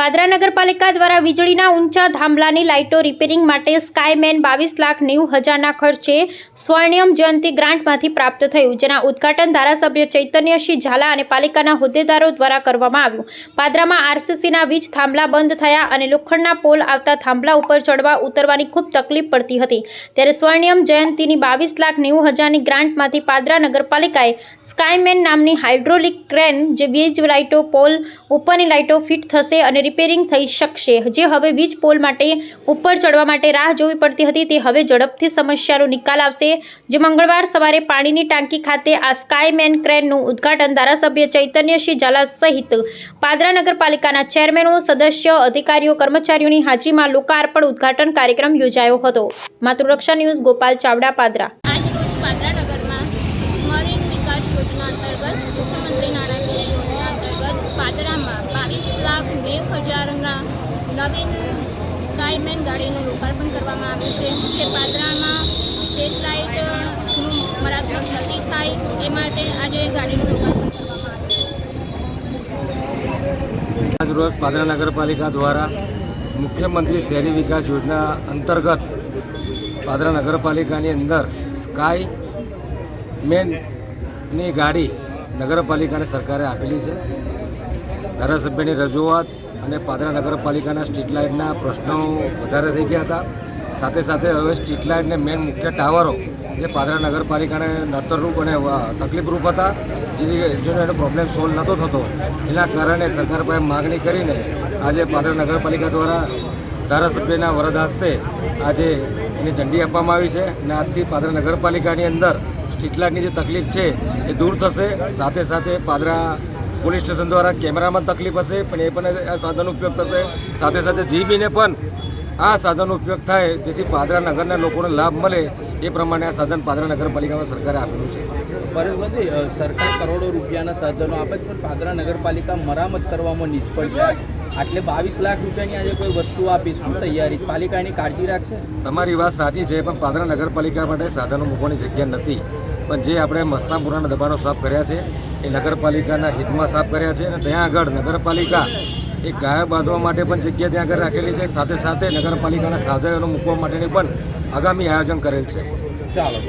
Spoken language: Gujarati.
પાદરા નગરપાલિકા દ્વારા વીજળીના ઊંચા થાંભલાની લાઇટો રિપેરિંગ માટે સ્કાયમેન બાવીસ લાખ નેવું હજારના ખર્ચે સ્વર્ણિયમ જયંતિ ગ્રાન્ટમાંથી પ્રાપ્ત થયું, જેના ઉદ્ઘાટન ધારાસભ્ય ચૈતન્યસિંહ ઝાલા અને પાલિકાના હોદ્દેદારો દ્વારા કરવામાં આવ્યું. પાદરામાં આરસીસીના વીજ થાંભલા બંધ થયા અને લોખંડના પોલ આવતા થાંભલા ઉપર ચડવા ઉતરવાની ખૂબ તકલીફ પડતી હતી. ત્યારે સ્વર્ણિયમ જયંતિની બાવીસ લાખ નેવું હજારની ગ્રાન્ટમાંથી પાદરા નગરપાલિકાએ સ્કાયમેન નામની હાઇડ્રોલિક ક્રેન, જે વીજ લાઇટો, પોલ ઉપરની લાઇટો ફિટ થશે અને રિપેરિંગ થઈ શકશે. જે હવે વીજ પોલ માટે ઉપર ચડવા માટે રાહ જોવી પડતી હતી, તે હવે ઝડપથી સમસ્યાનો નિકાલ આવશે. જે મંગળવાર સવારે પાણીની ટાંકી ખાતે આ સ્કાયમેન ક્રેનનું ઉદ્ઘાટન ધારાસભ્ય ચૈતન્યસિંહ ઝાલા સહિત પાદરા નગરપાલિકાના ચેરમેનો, સદસ્ય, અધિકારીઓ, કર્મચારીઓની હાજરીમાં લોકાર્પણ ઉદ્ઘાટન કાર્યક્રમ યોજાયો હતો. માતૃરક્ષા ન્યૂઝ ગોપાલ ચાવડા, પાદરા. આજરોજ પાદરા સ્મરીન વિકાસ યોજના અંતર્ગત મુખ્યમંત્રી નાણાકીય યોજના અંતર્ગત પાદરામાં બાવીસ લાખ નેવ હજારના નવીન સ્કાયમેન ગાડીનું લોકાર્પણ કરવામાં આવ્યું છે કે પાદરામાં સ્ટેટ લાઇટનું મરામત જલ્દી થાય એ માટે આજે ગાડીનું લોકાર્પણ કરવામાં પાદરા નગરપાલિકા દ્વારા મુખ્યમંત્રી શહેરી વિકાસ યોજના અંતર્ગત પાદરા નગરપાલિકાની અંદર સ્કાય મેનની ગાડી નગરપાલિકાને સરકારે આપેલી છે. ધારાસભ્યની રજૂઆત અને પાદરા નગરપાલિકાના સ્ટ્રીટ લાઇટના પ્રશ્નો વધારે થઈ ગયા હતા. સાથે સાથે હવે સ્ટ્રીટ લાઇટને મેન મુખ્ય ટાવરો જે પાદરા નગરપાલિકાને નડતરરૂપ અને તકલીફરૂપ હતા જેથી જેનો એનો પ્રોબ્લેમ સોલ્વ નહોતો થતો, એના કારણે સરકાર પાસે માગણી કરીને આજે પાદરા નગરપાલિકા દ્વારા ધારાસભ્યના વરદ હસ્તે આજે એની ઝંડી આપવામાં આવી છે અને આજથી પાદરા નગરપાલિકાની અંદર સ્ટ્રીટ લાઇટની જે તકલીફ છે એ દૂર થશે. સાથે સાથે પાદરા પોલીસ સ્ટેશન દ્વારા કેમેરામાં તકલીફ હશે પણ એ પણ આ સાધનનો ઉપયોગ થશે. સાથે સાથે જીબીને પણ આ સાધનનો ઉપયોગ થાય જેથી પાદરા નગરના લોકોને લાભ મળે એ પ્રમાણે આ સાધન પાદરા નગરપાલિકામાં સરકારે આપેલું છે. અ, સરકાર કરોડો રૂપિયાના સાધનો આપે છે પણ પાદરા નગરપાલિકા મરામત કરવામાં નિષ્ફળ છે. આટલે બાવીસ લાખ રૂપિયાની આજે કોઈ વસ્તુ આપી શું તૈયારી? પાલિકા એની કાળજી રાખશે? તમારી વાત સાચી છે પણ પાદરા નગરપાલિકા માટે સાધનો મૂકવાની જગ્યા નથી. પણ જે આપણે મસ્તાપુરાના દબાણો સાફ કર્યા છે, એ નગરપાલિકાના હિતમાં સાફ કર્યા છે અને ત્યાં આગળ નગરપાલિકા એ ગાયો બાંધવા માટે પણ જગ્યા ત્યાં આગળ રાખેલી છે. સાથે સાથે નગરપાલિકાના સાધનો મૂકવા માટેની પણ આગામી આયોજન કરેલ છે. ચાલો.